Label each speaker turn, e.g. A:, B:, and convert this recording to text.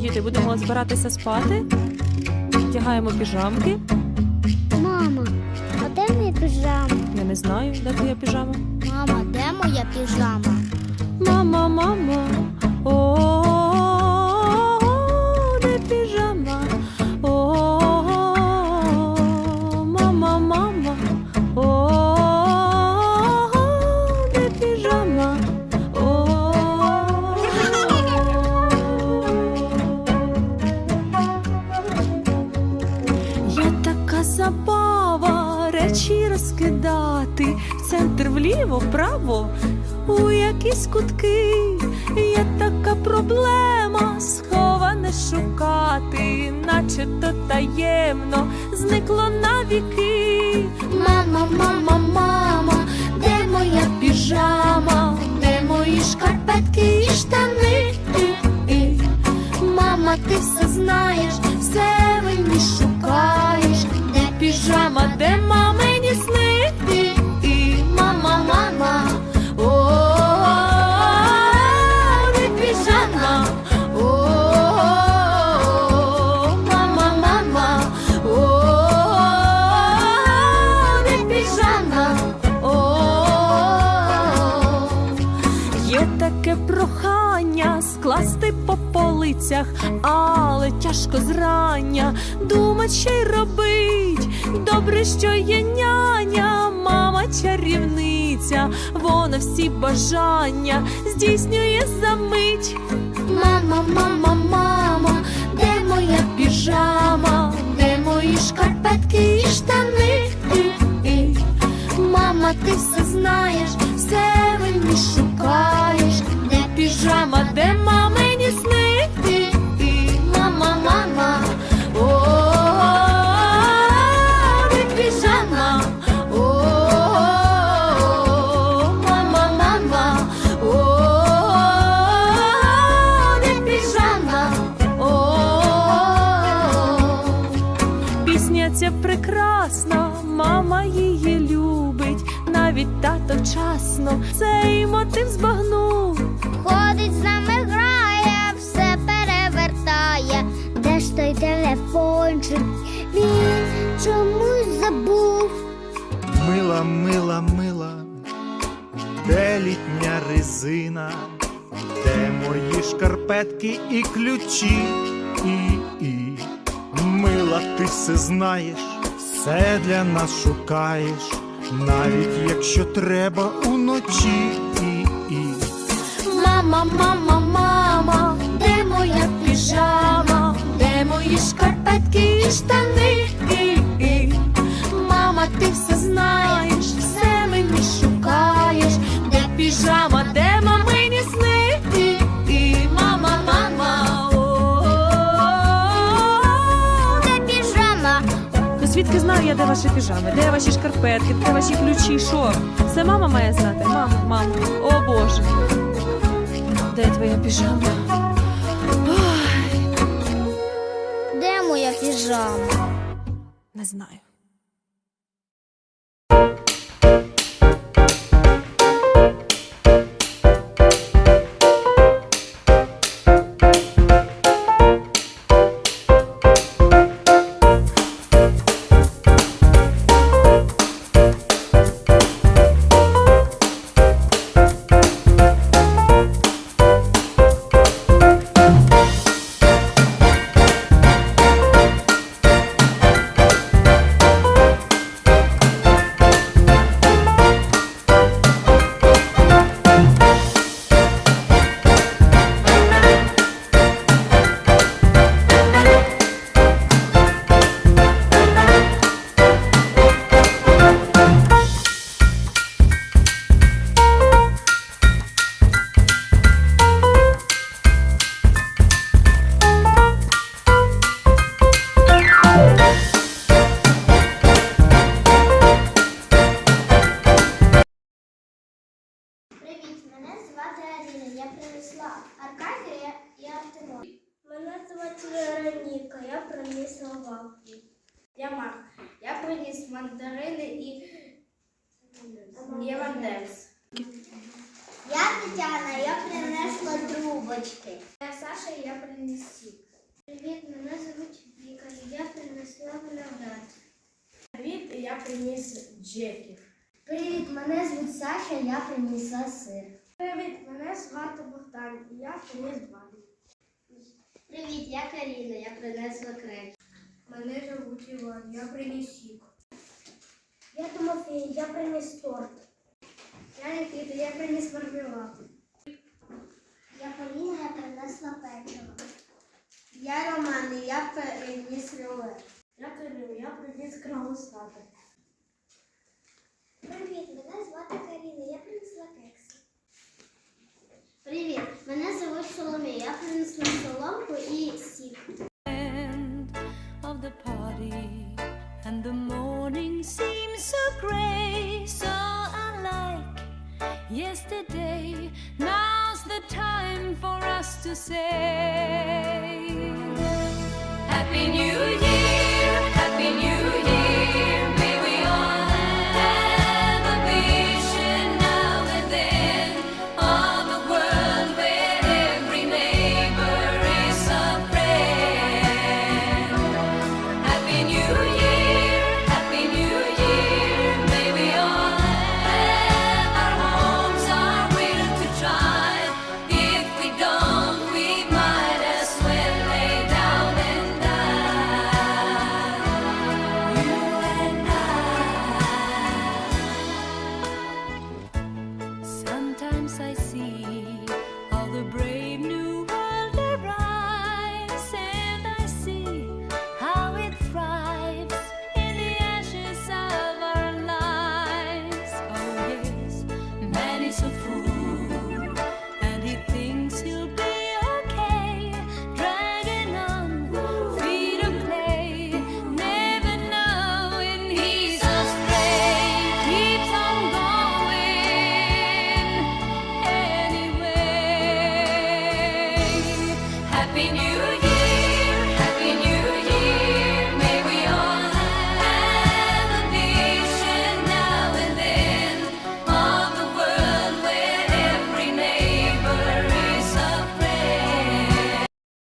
A: діти, будемо збиратися спати. Вдягаємо піжамки.
B: Мама, а де моя піжама?
A: Я не знаю, де твоя піжама.
B: Мама, де моя піжама?
A: Мама, мама, о, де розкидати, в центр вліво, вправо, у якісь кутки. Є така проблема, сховане шукати, наче то таємно зникло навіки. Мама, мама, мама, де моя піжама, де мої шкарпетки і штани? Мама, ти все знаєш, все мені шукаєш, де піжама, де мамині Таке прохання скласти по полицях, але тяжко зрання думать, що й робить. Добре, що є няня, мама чарівниця, вона всі бажання здійснює за мить. Мама, мама, мама, де моя піжама, Пісня прекрасна, мама її любить, навіть тато вчасно цей мотив збагнув.
B: Ходить з нами грає, все перевертає. Де ж той телефончик? Він чомусь забув.
C: Мила, мила, мила, де літня резина, де мої шкарпетки і ключі, і, і. Мила, ти все знаєш, все для нас шукаєш, навіть якщо треба уночі.
A: Мама, мама, мама, де моя піжама, де мої шкарпетки і штани? Мама, ти все знаєш, все мені шукаєш, де піжама, звідки знаю я, де ваші піжами, де ваші шкарпетки, де ваші ключі, що? Це мама має знати? Мама, мама, о Боже. Де твоя піжама? Ой,
B: Де моя піжама?
A: не знаю.
B: я приніс лаваки. Я мах. Я приніс мандарини і євандерс. Я Тетяна, я принесла трубочки.
D: Я Саша, я приніс сік. Привіт, мене звуть
B: Віка, і я принесла
D: виноград. Привіт, я приніс Джеків.
B: Привіт, мене звуть Саша, я принесла сир.
D: Привіт, мене звати Богдан, і я приніс баню.
B: Привіт, я Каріна, я принесла крек.
D: Мене звуть Іван, я приніс сік.
B: Я Тимофій, я приніс торт.
D: Я Нікіта, я приніс мармелад.
B: Я Поліна, я принесла печиво.
D: Я Роман, я приніс рулет. Я Кирил, я приніс кровостати.
B: Привіт, мене звати Каріна, я принесла кекси. Привіт, мене звуть Соломія, я принесла соломку і сік.
A: end of the party, and the morning seems so grey, so unlike yesterday. Now's the time for us to say Happy New Year, Happy New Year.